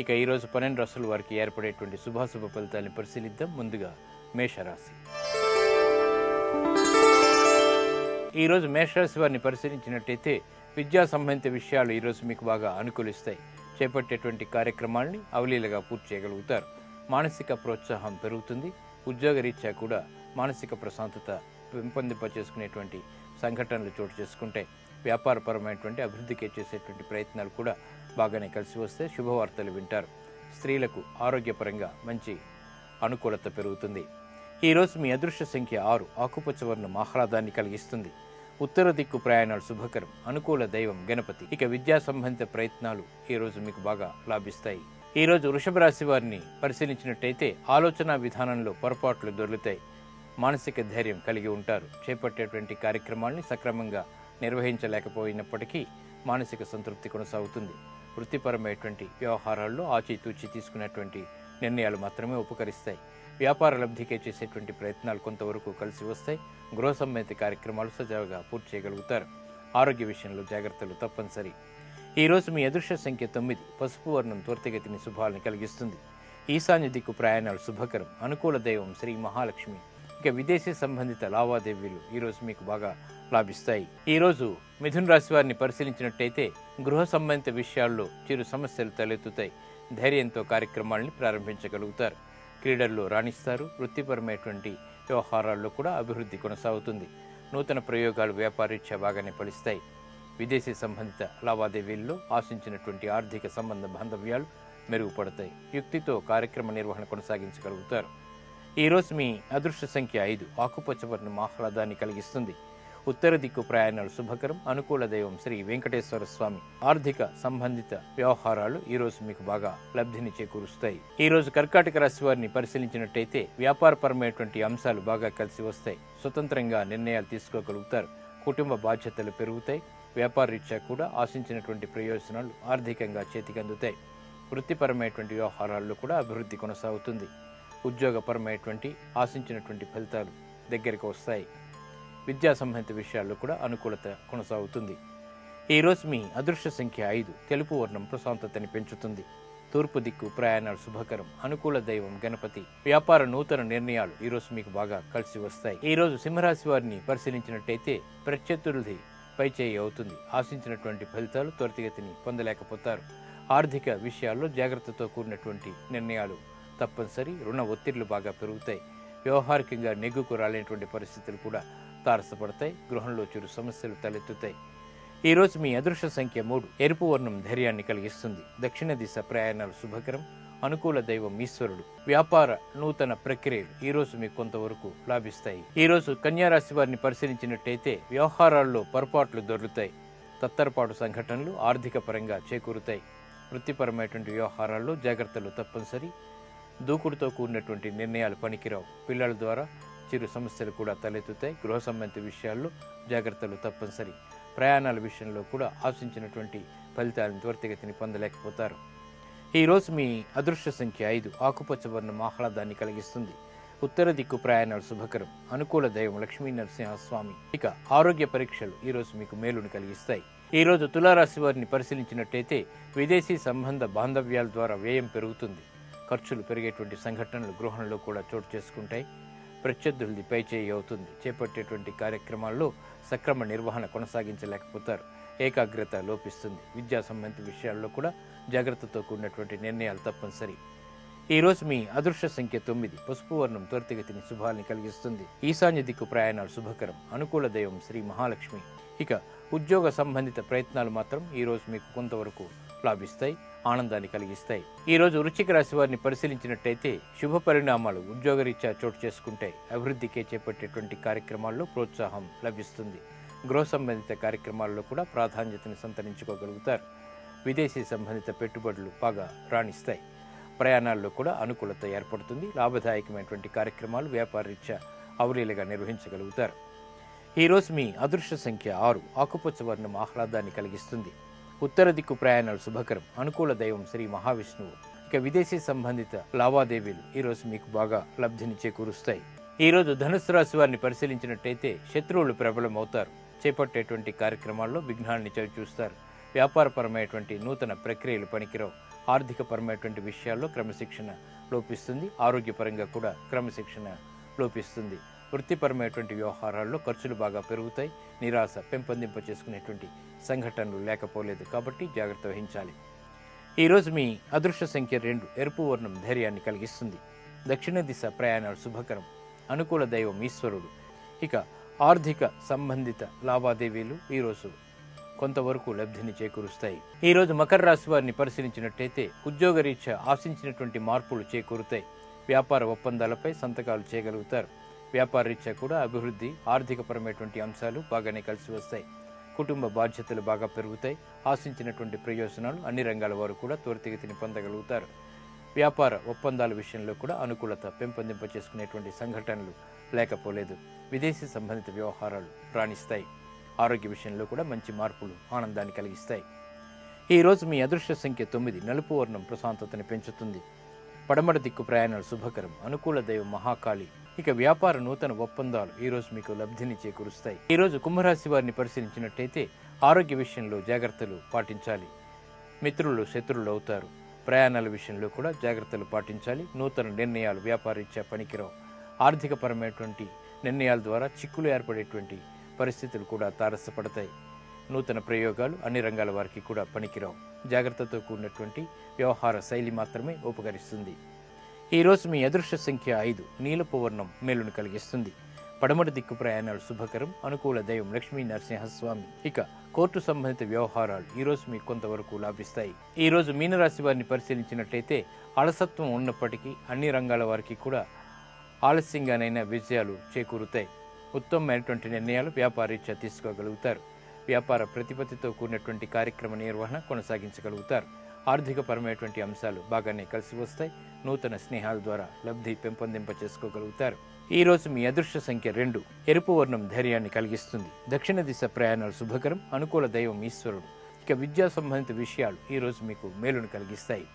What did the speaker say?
ఇక ఈరోజు పన్నెండు రాసుల వారికి ఏర్పడేటువంటి శుభాశుభ ఫలితాలను పరిశీలిద్దాం. ముందుగా మేషరాశి. ఈరోజు మేషరాశి వారిని పరిశీలించినట్టయితే విద్యా సంబంధిత విషయాలు ఈరోజు మీకు బాగా అనుకూలిస్తాయి. చేపట్టేటువంటి కార్యక్రమాల్ని అవలీలగా పూర్తి చేయగలుగుతారు. మానసిక ప్రోత్సాహం పెరుగుతుంది. ఉద్యోగరీత్యా కూడా మానసిక ప్రశాంతత పెంపొందింప చేసుకునేటువంటి సంఘటనలు చోటు చేసుకుంటాయి. వ్యాపారపరమైనటువంటి అభివృద్ధికి చేసేటువంటి ప్రయత్నాలు కూడా బాగానే కలిసి వస్తే శుభవార్తలు వింటారు. స్త్రీలకు ఆరోగ్యపరంగా మంచి అనుకూలత పెరుగుతుంది. ఈరోజు మీ అదృశ్య సంఖ్య ఆరు. ఆకుపచ్చ వర్ణం ఆహ్లాదాన్ని కలిగిస్తుంది. ఉత్తర దిక్కు ప్రయాణాలు శుభకరం. అనుకూల దైవం గణపతి. ఇక విద్యా సంబంధిత ప్రయత్నాలు ఈ రోజు మీకు బాగా లాభిస్తాయి. ఈ రోజు వృషభ రాశి వారిని పరిశీలించినట్టయితే ఆలోచన విధానంలో పొరపాట్లు దొరుకుతాయి మానసిక ధైర్యం కలిగి ఉంటారు. చేపట్టేటువంటి కార్యక్రమాల్ని సక్రమంగా నిర్వహించలేకపోయినప్పటికీ మానసిక సంతృప్తి కొనసాగుతుంది. వృత్తిపరమైనటువంటి వ్యవహారాల్లో ఆచితూచి తీసుకునేటువంటి నిర్ణయాలు మాత్రమే ఉపకరిస్తాయి. వ్యాపార లబ్ధికే చేసేటువంటి ప్రయత్నాలు కొంతవరకు కలిసి వస్తాయి. గృహ సంబంధిత కార్యక్రమాలు సజావుగా పూర్తి చేయగలుగుతారు. ఆరోగ్య విషయంలో జాగ్రత్తలు తప్పనిసరి. ఈ రోజు మీ అదృశ్య సంఖ్య తొమ్మిది. పసుపు వర్ణం త్వరితగతిని శుభాలను కలిగిస్తుంది. ఈశాన్య దిక్కు ప్రయాణాలు శుభకరం. అనుకూల దైవం శ్రీ మహాలక్ష్మి. ఇక విదేశీ సంబంధిత లావాదేవీలు ఈరోజు మీకు బాగా లాభిస్తాయి. ఈ రోజు మిథున్ రాశి వారిని పరిశీలించినట్టయితే గృహ సంబంధిత విషయాల్లో చిరు సమస్యలు తలెత్తుతాయి. ధైర్యంతో కార్యక్రమాలను ప్రారంభించగలుగుతారు. క్రీడల్లో రాణిస్తారు. వృత్తిపరమైనటువంటి వ్యవహారాల్లో కూడా అభివృద్ధి కొనసాగుతుంది. నూతన ప్రయోగాలు వ్యాపారీత్యా బాగానే ఫలిస్తాయి. విదేశీ సంబంధిత లావాదేవీల్లో ఆశించినటువంటి ఆర్థిక సంబంధ బాంధవ్యాలు మెరుగుపడతాయి. యుక్తితో కార్యక్రమ నిర్వహణ కొనసాగించగలుగుతారు. ఈరోజు మీ అదృష్ట సంఖ్య ఐదు. ఆకుపచ్చ వర్ణం ఆహ్లాదాన్ని కలిగిస్తుంది. ఉత్తర దిక్కు ప్రయాణాలు శుభకరం. అనుకూల దైవం శ్రీ వెంకటేశ్వర స్వామి ఆర్థిక సంబంధిత వ్యవహారాలు ఈ రోజు మీకు బాగా లబ్ధిని చేకూరుస్తాయి. ఈ రోజు కర్కాటక రాశి వారిని పరిశీలించినట్టయితే వ్యాపారపరమైనటువంటి అంశాలు బాగా కలిసి వస్తాయి. స్వతంత్రంగా నిర్ణయాలు తీసుకోగలుగుతారు. కుటుంబ బాధ్యతలు పెరుగుతాయి. వ్యాపార రీత్యా కూడా ఆశించినటువంటి ప్రయోజనాలు ఆర్థికంగా చేతికందుతాయి. వృత్తిపరమైనటువంటి వ్యవహారాల్లో కూడా అభివృద్ధి కొనసాగుతుంది. ఉద్యోగపరమైనటువంటి ఆశించినటువంటి ఫలితాలు దగ్గరికి వస్తాయి. విద్యా సంబంధిత విషయాల్లో కూడా అనుకూలత కొనసాగుతుంది. ఈరోజు మీ అదృశ్య సంఖ్య ఐదు తెలుపు వర్ణం ప్రశాంతతని పెంచుతుంది. తూర్పు దిక్కు ప్రయాణాలు శుభకరం అనుకూల దైవం గణపతి. వ్యాపార నూతన నిర్ణయాలు ఈరోజు మీకు బాగా కలిసి వస్తాయి. ఈ రోజు సింహరాశి వారిని పరిశీలించినట్టయితే ప్రత్యర్థులది పైచేయి అవుతుంది. ఆశించినటువంటి ఫలితాలు త్వరితగతిని పొందలేకపోతారు. ఆర్థిక విషయాల్లో జాగ్రత్తతో కూడినటువంటి నిర్ణయాలు తప్పనిసరి రుణ ఒత్తిళ్ళు బాగా పెరుగుతాయి. వ్యవహారికంగా నెగ్గుకు రాలేనటువంటి పరిస్థితులు కూడా తారసపడతాయి. గృహంలో చిరు సమస్యలు తలెత్తుతాయి. ఈ రోజు మీ అదృష్ట సంఖ్య మూడు. ఎరుపు వర్ణం ధైర్యాన్ని కలిగిస్తుంది. దక్షిణ దిశ ప్రయాణాలు శుభకరం. అనుకూల దైవం ఈశ్వరుడు. వ్యాపార నూతన ప్రక్రియలు ఈ రోజు మీకు కొంతవరకు లాభిస్తాయి. ఈ రోజు కన్యారాశి వారిని పరిశీలించినట్టయితే వ్యవహారాల్లో పొరపాట్లు దొరుకుతాయి తత్తరపాటు సంఘటనలు ఆర్థిక పరంగా చేకూరుతాయి. వృత్తిపరమైనటువంటి వ్యవహారాల్లో జాగ్రత్తలు తప్పనిసరి. దూకుడుతో కూడినటువంటి నిర్ణయాలు పనికిరావు. పిల్లల ద్వారా చిరు సమస్యలు కూడా తలెత్తుతాయి. గృహ సంబంధిత విషయాల్లో జాగ్రత్తలు తప్పనిసరి. ప్రయాణాల విషయంలో కూడా ఆశించినటువంటి ఫలితాలను త్వరితగతిని పొందలేకపోతారు. ఈరోజు మీ అదృశ్య సంఖ్య ఐదు. ఆకుపచ్చ వర్ణం ఆహ్లాదాన్ని కలిగిస్తుంది. ఉత్తర దిక్కు ప్రయాణాలు శుభకరం. అనుకూల దైవం లక్ష్మీ నరసింహస్వామి. ఇక ఆరోగ్య పరీక్షలు ఈ రోజు మీకు మేలుని కలిగిస్తాయి. ఈ రోజు తులారాశి వారిని పరిశీలించినట్టయితే విదేశీ సంబంధ బాంధవ్యాల ద్వారా వ్యయం పెరుగుతుంది. ఖర్చులు పెరిగేటువంటి సంఘటనలు గృహంలో కూడా చోటు చేసుకుంటాయి. ప్రత్యర్థులది పైచేయి అవుతుంది. చేపట్టేటువంటి కార్యక్రమాల్లో సక్రమ నిర్వహణ కొనసాగించలేకపోతారు. ఏకాగ్రత లోపిస్తుంది. విద్యా సంబంధిత విషయాల్లో కూడా జాగ్రత్తతో కూడినటువంటి నిర్ణయాలు తప్పనిసరి. ఈరోజు మీ అదృశ్య సంఖ్య తొమ్మిది. పసుపు వర్ణం త్వరితగతిని శుభాలని కలిగిస్తుంది. ఈశాన్య దిక్కు ప్రయాణాలు శుభకరం. అనుకూల దైవం శ్రీ మహాలక్ష్మి. ఇక ఉద్యోగ సంబంధిత ప్రయత్నాలు మాత్రం ఈరోజు మీకు కొంతవరకు లాభిస్తాయి ఆనందాన్ని కలిగిస్తాయి. ఈ రోజు వృశ్చిక రాశి వారిని పరిశీలించినట్టయితే శుభ పరిణామాలు ఉద్యోగరీత్యా చోటు చేసుకుంటాయి. అభివృద్ధికే చేపట్టేటువంటి కార్యక్రమాల్లో ప్రోత్సాహం లభిస్తుంది. గృహ సంబంధిత కార్యక్రమాల్లో కూడా ప్రాధాన్యతను సంతరించుకోగలుగుతారు. విదేశీ సంబంధిత పెట్టుబడులు బాగా రాణిస్తాయి. ప్రయాణాల్లో కూడా అనుకూలత ఏర్పడుతుంది. లాభదాయకమైనటువంటి కార్యక్రమాలు వ్యాపారరీత్యా అవలీలుగా నిర్వహించగలుగుతారు. ఈ రోజు మీ అదృష్ట సంఖ్య ఆరు. ఆకుపచ్చ వర్ణం ఆహ్లాదాన్ని కలిగిస్తుంది. ఉత్తర దిక్కు ప్రయాణాలు శుభకరం. అనుకూల దైవం శ్రీ మహావిష్ణువు. ఇక విదేశీ సంబంధిత లావాదేవీలు ఈరోజు మీకు బాగా లబ్ధిని చేకూరుస్తాయి ఈ రోజు ధనుసు రాశి వారిని పరిశీలించినట్టయితే శత్రువులు ప్రబలమవుతారు. చేపట్టేటువంటి కార్యక్రమాల్లో విఘ్నాల్ని చవి చూస్తారు. వ్యాపారపరమైనటువంటి నూతన ప్రక్రియలు పనికిరావు. ఆర్థికపరమైనటువంటి విషయాల్లో క్రమశిక్షణ లోపిస్తుంది. ఆరోగ్యపరంగా కూడా క్రమశిక్షణ లోపిస్తుంది. వృత్తిపరమైనటువంటి వ్యవహారాల్లో ఖర్చులు బాగా పెరుగుతాయి. నిరాశ పెంపొందింప చేసుకునేటువంటి సంఘటనలు లేకపోలేదు కాబట్టి జాగ్రత్త వహించాలి. ఈరోజు మీ అదృష్ట సంఖ్య రెండు ఎరుపు వర్ణం ధైర్యాన్ని కలిగిస్తుంది. దక్షిణ దిశ ప్రయాణాలు శుభకరం. అనుకూల దైవం ఈశ్వరుడు. ఇక ఆర్థిక సంబంధిత లావాదేవీలు ఈరోజు కొంతవరకు లబ్ధిని చేకూరుస్తాయి. ఈ రోజు మకర రాశి వారిని పరిశీలించినట్టయితే ఉద్యోగరీత్యా ఆశించినటువంటి మార్పులు చేకూరుతాయి. వ్యాపార ఒప్పందాలపై సంతకాలు చేయగలుగుతారు. వ్యాపార రీత్యా కూడా అభివృద్ధి ఆర్థికపరమైనటువంటి అంశాలు బాగానే కలిసి వస్తాయి. కుటుంబ బాధ్యతలు బాగా పెరుగుతాయి. ఆశించినటువంటి ప్రయోజనాలు అన్ని రంగాల వారు కూడా త్వరితగతిని పొందగలుగుతారు. వ్యాపార ఒప్పందాల విషయంలో కూడా అనుకూలత పెంపొందింప చేసుకునేటువంటి సంఘటనలు లేకపోలేదు. విదేశీ సంబంధిత వ్యవహారాలు రాణిస్తాయి. ఆరోగ్య విషయంలో కూడా మంచి మార్పులు ఆనందాన్ని కలిగిస్తాయి. ఈ రోజు మీ అదృష్ట సంఖ్య తొమ్మిది. నలుపు వర్ణం ప్రశాంతతని పెంచుతుంది. పడమర దిక్కు ప్రయాణాలు శుభకరం. అనుకూల దైవం మహాకాళి. ఇక వ్యాపార నూతన ఒప్పందాలు ఈ రోజు మీకు లబ్ధిని చేకూరుస్తాయి. ఈ రోజు కుంభరాశి వారిని పరిశీలించినట్టయితే ఆరోగ్య విషయంలో జాగ్రత్తలు పాటించాలి. మిత్రులు శత్రువులు అవుతారు. ప్రయాణాల విషయంలో కూడా జాగ్రత్తలు పాటించాలి. నూతన నిర్ణయాలు వ్యాపారీత్యా పనికిరావు. ఆర్థికపరమైనటువంటి నిర్ణయాల ద్వారా చిక్కులు ఏర్పడేటువంటి పరిస్థితులు కూడా తారసపడతాయి. నూతన ప్రయోగాలు అన్ని రంగాల వారికి కూడా పనికిరావు. జాగ్రత్తతో కూడినటువంటి వ్యవహార శైలి మాత్రమే ఉపకరిస్తుంది. ఈ రోజు మీ అదృష్ట సంఖ్య ఐదు నీలపు వర్ణం మేలును కలిగిస్తుంది. పడమటి దిక్కు ప్రయాణాలు శుభకరం అనుకూల దైవం లక్ష్మీ నరసింహస్వామి. ఇక కోర్టు సంబంధిత వ్యవహారాలు ఈరోజు మీకు కొంతవరకు లాభిస్తాయి. ఈ రోజు మీనరాశి వారిని పరిశీలించినట్లయితే అలసత్వం ఉన్నప్పటికీ అన్ని రంగాల వారికి కూడా ఆలస్యంగానైనా విజయాలు చేకూరుతాయి. ఉత్తమమైనటువంటి నిర్ణయాలు వ్యాపారీత్యా తీసుకోగలుగుతారు. వ్యాపార ప్రతిపత్తితో కూడినటువంటి కార్యక్రమ నిర్వహణ కొనసాగించగలుగుతారు. ఆర్థికపరమైనటువంటి అంశాలు బాగానే కలిసి వస్తాయి. నూతన స్నేహాల ద్వారా లబ్ధి పెంపొందింప చేసుకోగలుగుతారు ఈ రోజు మీ అదృష్ట సంఖ్య రెండు. ఎరుపు వర్ణం ధైర్యాన్ని కలిగిస్తుంది. దక్షిణ దిశ ప్రయాణాలు శుభకరం. అనుకూల దైవం ఈశ్వరుడు. ఇక విద్యా సంబంధిత విషయాలు ఈ రోజు మీకు మేలును కలిగిస్తాయి.